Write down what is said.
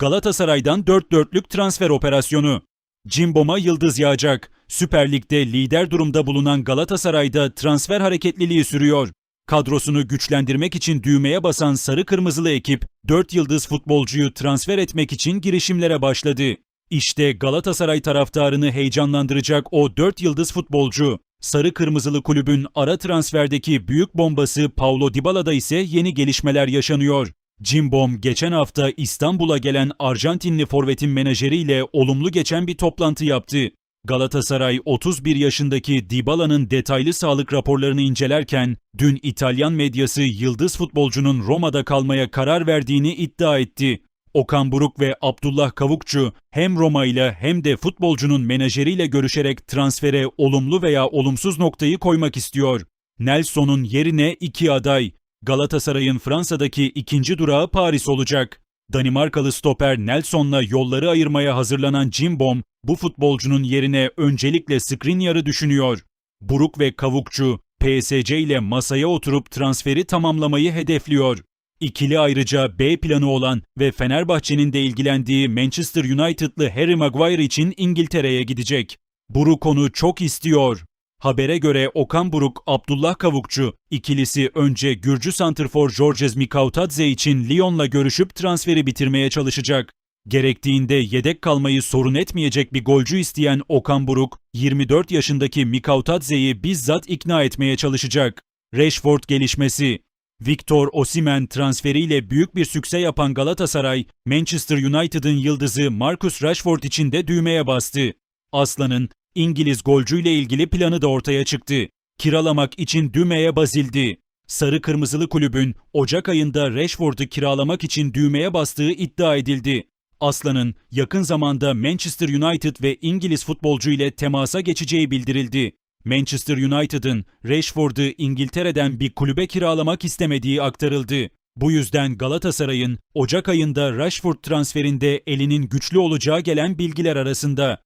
Galatasaray'dan 4 dörtlük transfer operasyonu. Cimbom'a yıldız yağacak. Süper Lig'de lider durumda bulunan Galatasaray'da transfer hareketliliği sürüyor. Kadrosunu güçlendirmek için düğmeye basan sarı kırmızılı ekip 4 yıldız futbolcuyu transfer etmek için girişimlere başladı. İşte Galatasaray taraftarını heyecanlandıracak o 4 yıldız futbolcu. Sarı Kırmızılı kulübün ara transferdeki büyük bombası Paulo Dybala'da ise yeni gelişmeler yaşanıyor. Cimbom geçen hafta İstanbul'a gelen Arjantinli forvetin menajeriyle olumlu geçen bir toplantı yaptı. Galatasaray 31 yaşındaki Dybala'nın detaylı sağlık raporlarını incelerken dün İtalyan medyası yıldız futbolcunun Roma'da kalmaya karar verdiğini iddia etti. Okan Buruk ve Abdullah Kavukçu hem Roma ile hem de futbolcunun menajeriyle görüşerek transfere olumlu veya olumsuz noktayı koymak istiyor. Nelson'un yerine iki aday. Galatasaray'ın Fransa'daki ikinci durağı Paris olacak. Danimarkalı stoper Nelson'la yolları ayırmaya hazırlanan Cimbom, bu futbolcunun yerine öncelikle Skriniar'ı düşünüyor. Buruk ve Kavukçu, PSG ile masaya oturup transferi tamamlamayı hedefliyor. İkili ayrıca B planı olan ve Fenerbahçe'nin de ilgilendiği Manchester United'lı Harry Maguire için İngiltere'ye gidecek. Buruk onu çok istiyor. Habere göre Okan Buruk, Abdullah Kavukçu ikilisi önce Gürcü santrfor Georges Mikautadze için Lyon'la görüşüp transferi bitirmeye çalışacak. Gerektiğinde yedek kalmayı sorun etmeyecek bir golcü isteyen Okan Buruk, 24 yaşındaki Mikautadze'yi bizzat ikna etmeye çalışacak. Rashford gelişmesi Victor Osimhen transferiyle büyük bir sükse yapan Galatasaray, Manchester United'ın yıldızı Marcus Rashford için de düğmeye bastı. Aslan'ın İngiliz golcüyle ilgili planı da ortaya çıktı. Kiralamak için düğmeye bazildi. Sarı Kırmızılı kulübün Ocak ayında Rashford'u kiralamak için düğmeye bastığı iddia edildi. Aslan'ın yakın zamanda Manchester United ve İngiliz futbolcu ile temasa geçeceği bildirildi. Manchester United'ın Rashford'u İngiltere'den bir kulübe kiralamak istemediği aktarıldı. Bu yüzden Galatasaray'ın Ocak ayında Rashford transferinde elinin güçlü olacağı gelen bilgiler arasında.